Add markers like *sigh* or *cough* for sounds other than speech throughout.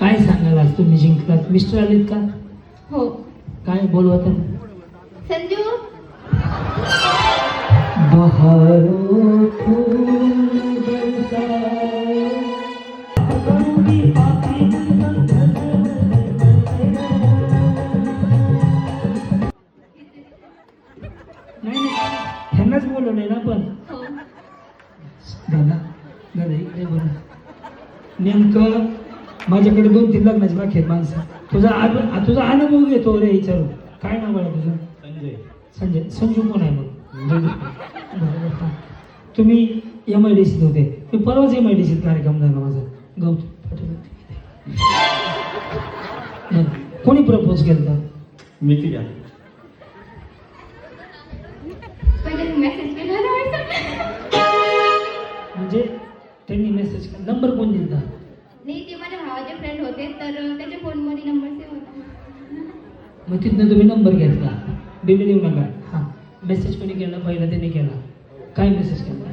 काय सांगाल आज तुम्ही जिंकलात? मिस्टर आलेत का? हो. काय बोलवत? संजू? बहारो फूल बरसाए, करूंगी बाकी नाही नाही. ह्यांनाच बोलवलंय ना पण हो. दादा दादा इकडे बोला नेमकं माझ्याकडे दोन तीन लग्नाचे बाकी आहेत माणसं. तुझा अनु- तुझा अनुभव घेतो रे विचारू काय नाव आहे तुझं? संजय. संजय. संजू कोण आहे मग? बरं, बरं. तुम्ही एम आय डी सीत होते. मी परवाच एम आय डी सीत कार्यक्रम झाला माझा. गौतम पाटील. बरं. कोणी प्रपोज केलं मी आहे? होते तर त्याच्या फोनमध्ये नंबर सेव्ह होता. मग तिथनं तुम्ही नंबर घेतला. बेबी देऊ नका. हां. मेसेज कोणी केला? पहिला त्याने केला. काय मेसेज केला?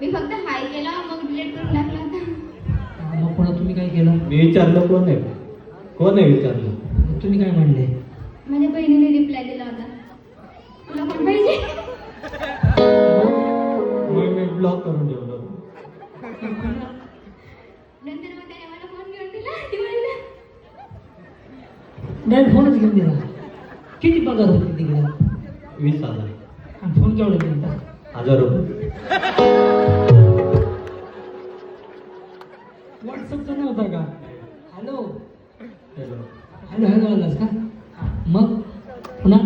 मी फक्त हाय केला मग डिलीट करून टाकला होता. मग पुन्हा तुम्ही काय केलं? मी विचारलं कोण आहे? कोण आहे विचारलं? तुम्ही काय म्हणले? माझ्या बहिणीने रिप्लाय दिला होता. तुला कोण पाहिजे? मग मी ब्लॉक करून ठेवलं *laughs* नंतर मग त्याने मला फोन घेऊन दिला दिवाळीला डायरेक्ट फोनच घेऊन दिला किती पगार होते तिकडे वीस हजार आणि फोन केवढा दिला हजार रुपये व्हॉट्सअपचा नव्हता का हॅलो हॅलो हॅलो आलास का मग पुन्हा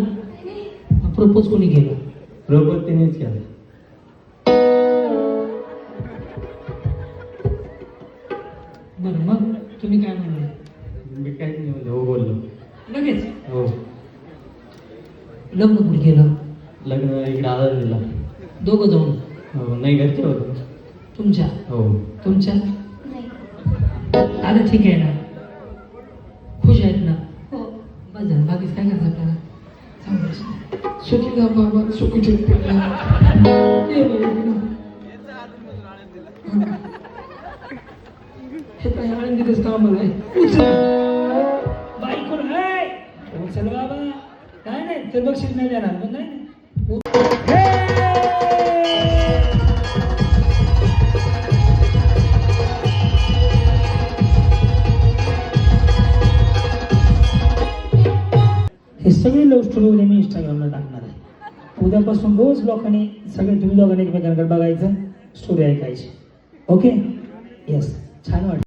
प्रपोज कोणी केलं प्रपोज तिनेच केलं बरं मग तुम्ही काय म्हणले मी काहीच नाही हो बोललो लगेच हो. लग्न कुठे केलं लग्न इकडे दिला दोघं जाऊन? हो नाही घरचे होते. तुमच्या? हो. तुमच्या? नाही. आता ठीक आहे ना? खुश आहेत ना? हो. बस झालं. बाकीच काय करायचं आपल्याला? सुखी का बाबा. सुखी. हे काय आळंदीतच कामाला आहे. काय बक्षीस नाही देणार पण नाही. हे सगळे लव्ह स्टोरी उद्या मी इंस्टाग्रामला टाकणार आहे. उद्यापासून रोज लोकांनी सगळे तुम्ही दोघांनी एकमेकांकडे बघायचं स्टोरी ऐकायची. ओके येस छान वाटतं